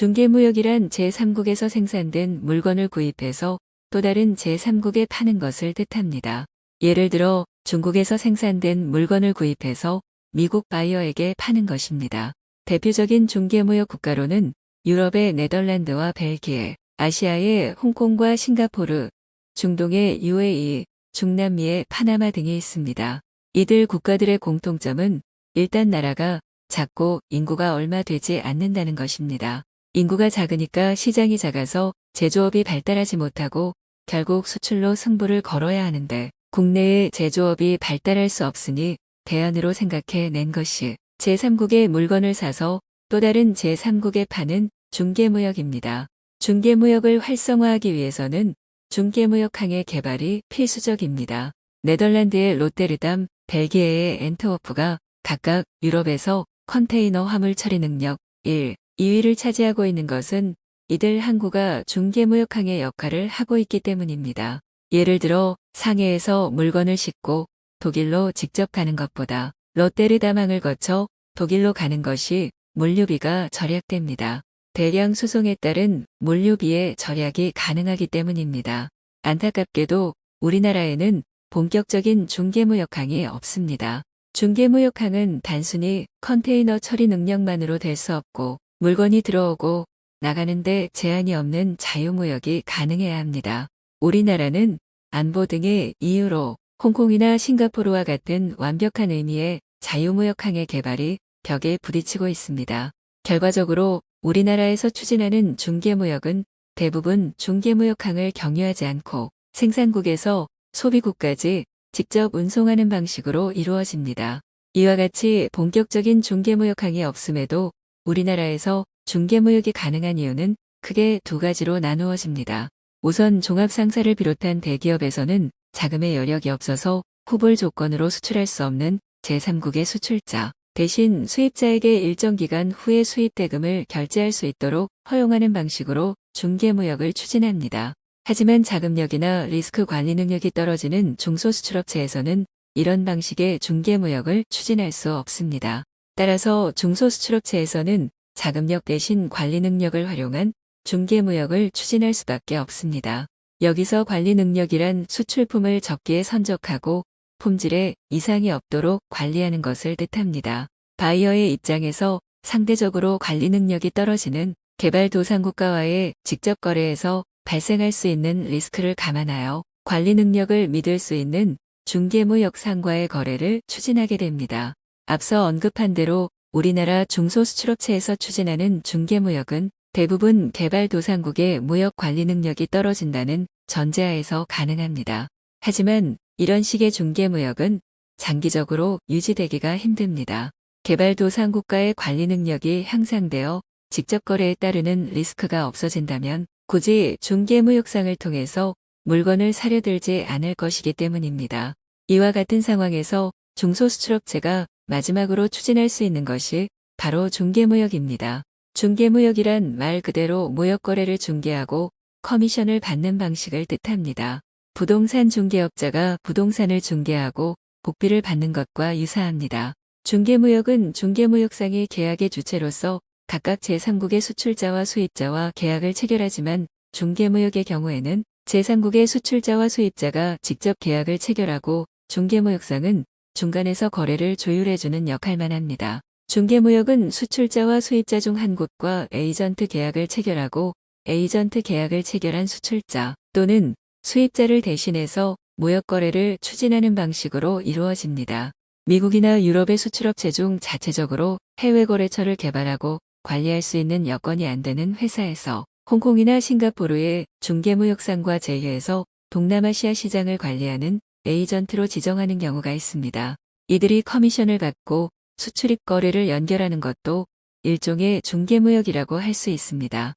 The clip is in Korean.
중개무역이란 제3국에서 생산된 물건을 구입해서 또 다른 제3국에 파는 것을 뜻합니다. 예를 들어 중국에서 생산된 물건을 구입해서 미국 바이어에게 파는 것입니다. 대표적인 중개무역 국가로는 유럽의 네덜란드와 벨기에, 아시아의 홍콩과 싱가포르, 중동의 UAE, 중남미의 파나마 등이 있습니다. 이들 국가들의 공통점은 일단 나라가 작고 인구가 얼마 되지 않는다는 것입니다. 인구가 작으니까 시장이 작아서 제조업이 발달하지 못하고 결국 수출로 승부를 걸어야 하는데 국내의 제조업이 발달할 수 없으니 대안으로 생각해 낸 것이 제3국의 물건을 사서 또 다른 제3국에 파는 중개무역입니다. 중개무역을 활성화하기 위해서는 중개무역항의 개발이 필수적입니다. 네덜란드의 롯데르담, 벨기에의 엔트워프가 각각 유럽에서 컨테이너 화물 처리 능력 1, 2위를 차지하고 있는 것은 이들 항구가 중개무역항의 역할을 하고 있기 때문입니다. 예를 들어 상해에서 물건을 싣고 독일로 직접 가는 것보다 롯데르담항을 거쳐 독일로 가는 것이 물류비가 절약됩니다. 대량 수송에 따른 물류비의 절약이 가능하기 때문입니다. 안타깝게도 우리나라에는 본격적인 중개무역항이 없습니다. 중개무역항은 단순히 컨테이너 처리 능력만으로 될 수 없고 물건이 들어오고 나가는데 제한이 없는 자유무역이 가능해야 합니다. 우리나라는 안보 등의 이유로 홍콩이나 싱가포르와 같은 완벽한 의미의 자유무역항의 개발이 벽에 부딪히고 있습니다. 결과적으로 우리나라에서 추진하는 중개무역은 대부분 중개무역항을 경유하지 않고 생산국에서 소비국까지 직접 운송하는 방식으로 이루어집니다. 이와 같이 본격적인 중개무역항이 없음에도 우리나라에서 중개무역이 가능한 이유는 크게 두 가지로 나누어집니다. 우선 종합상사를 비롯한 대기업에서는 자금의 여력이 없어서 후불 조건으로 수출할 수 없는 제3국의 수출자, 대신 수입자에게 일정 기간 후에 수입 대금을 결제할 수 있도록 허용하는 방식으로 중개무역을 추진합니다. 하지만 자금력이나 리스크 관리 능력이 떨어지는 중소수출업체에서는 이런 방식의 중개무역을 추진할 수 없습니다. 따라서 중소수출업체에서는 자금력 대신 관리 능력을 활용한 중개무역을 추진할 수밖에 없습니다. 여기서 관리 능력이란 수출품을 적기에 선적하고 품질에 이상이 없도록 관리하는 것을 뜻합니다. 바이어의 입장에서 상대적으로 관리 능력이 떨어지는 개발도상국가와의 직접 거래에서 발생할 수 있는 리스크를 감안하여 관리 능력을 믿을 수 있는 중개무역 상과의 거래를 추진하게 됩니다. 앞서 언급한 대로 우리나라 중소수출업체에서 추진하는 중개무역은 대부분 개발도상국의 무역 관리 능력이 떨어진다는 전제하에서 가능합니다. 하지만 이런 식의 중개무역은 장기적으로 유지되기가 힘듭니다. 개발도상국가의 관리 능력이 향상되어 직접 거래에 따르는 리스크가 없어진다면 굳이 중개무역상을 통해서 물건을 사려 들지 않을 것이기 때문입니다. 이와 같은 상황에서 중소수출업체가 마지막으로 추진할 수 있는 것이 바로 중개무역입니다. 중개무역이란 말 그대로 무역거래를 중개하고 커미션을 받는 방식을 뜻합니다. 부동산 중개업자가 부동산을 중개하고 복비를 받는 것과 유사합니다. 중개무역은 중개무역상의 계약의 주체로서 각각 제3국의 수출자와 수입자와 계약을 체결하지만 중개무역의 경우에는 제3국의 수출자와 수입자가 직접 계약을 체결하고 중개무역상은 중간에서 거래를 조율해주는 역할만 합니다. 중개무역은 수출자와 수입자 중 한 곳과 에이전트 계약을 체결하고 에이전트 계약을 체결한 수출자 또는 수입자를 대신해서 무역 거래를 추진하는 방식으로 이루어집니다. 미국이나 유럽의 수출업체 중 자체적으로 해외 거래처를 개발하고 관리할 수 있는 여건이 안 되는 회사에서 홍콩이나 싱가포르의 중개무역상과 제휴해서 동남아시아 시장을 관리하는 에이전트로 지정하는 경우가 있습니다. 이들이 커미션을 받고 수출입 거래를 연결하는 것도 일종의 중개무역이라고 할 수 있습니다.